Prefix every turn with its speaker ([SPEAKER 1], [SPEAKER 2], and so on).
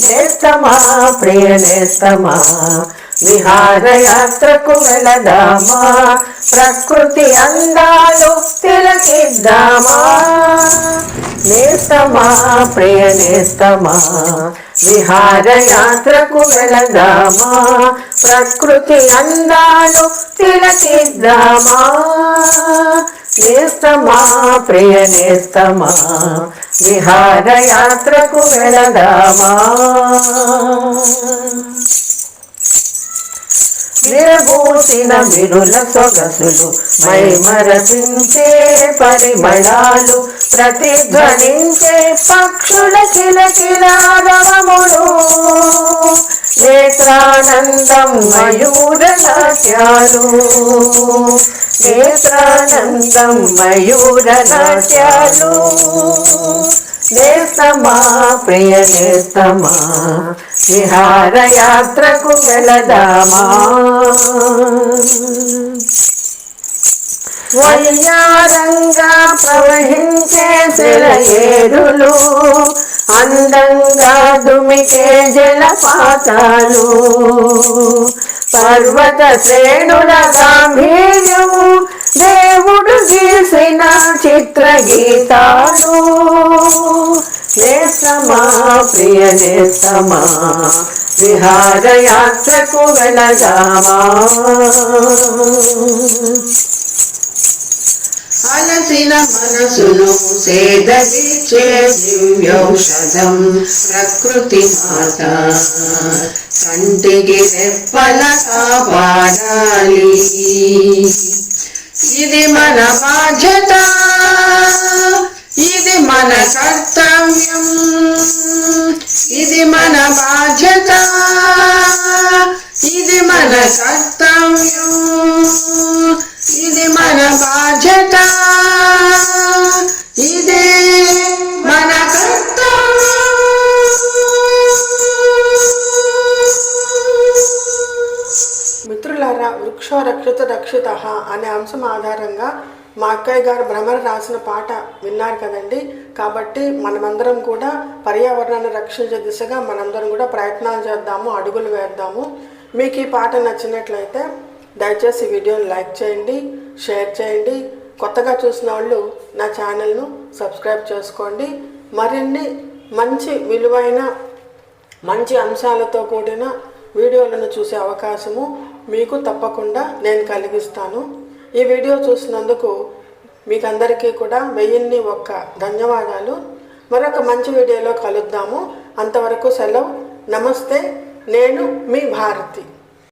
[SPEAKER 1] నేస్తమా ప్రియ నేస్తమా విహారయాత్రకు వెళదామా ప్రకృతి అందాలు తిలకిద్దామా నేస్తమా ప్రియ నేస్తమా విహారయాత్రకు వెళదామా? ప్రకృతి అందాలు తిలకిద్దామా? నేస్తమా ప్రియ నేస్తమా విహారయాత్రకు వెళదామా? విరబూసిన విరుల సొగసులు మై మరపించే పరిమళాలు ప్రతిధ్వనించే పక్షుల కిలకిలారవములు నేత్రానందం మయూర నాట్యాలు. నేత్రానందం మయూర నాట్యాలు. నేస్తమా ప్రియ నేస్తమా విహారయాత్రకు వెళదామా. వయ్యారంగా ప్రవహించే సెలయేరులు అందంగా దుమికే జలపాతాలు పర్వత శ్రేణుల గాంభీర్యము దేవుడు గీసిన చిత్ర గీతాలు నేస్తమా ప్రియ నేస్తమా విహారయాత్రకు వెళదామా? మనసును సేదవిచ్చే దివ్యౌషధం ప్రకృతి మాత కంటికి రెప్పల కాపాడాలి ఇది మన బాధ్యత.
[SPEAKER 2] వృక్షో రక్షిత రక్షిత అనే అంశం ఆధారంగా మా అక్కయ్య గారు భ్రమర రాసిన పాట విన్నారు కదండి. కాబట్టి మనమందరం కూడా పర్యావరణాన్ని రక్షించే దిశగా మనందరం కూడా ప్రయత్నాలు చేద్దాము అడుగులు వేద్దాము. మీకు ఈ పాట నచ్చినట్లయితే దయచేసి వీడియోని లైక్ చేయండి షేర్ చేయండి. కొత్తగా చూసిన వాళ్ళు నా ఛానల్ను సబ్స్క్రైబ్ చేసుకోండి. మరిన్ని మంచి విలువైన మంచి అంశాలతో కూడిన వీడియోలను చూసే అవకాశము మీకు తప్పకుండా నేను కలిగిస్తాను. ఈ వీడియో చూసినందుకు మీకు అందరికీ కూడా వెయ్యిన్ని ఒక్క ధన్యవాదాలు. మరొక మంచి వీడియోలో కలుద్దాము. అంతవరకు సెలవు. నమస్తే. నేను మీ భారతి.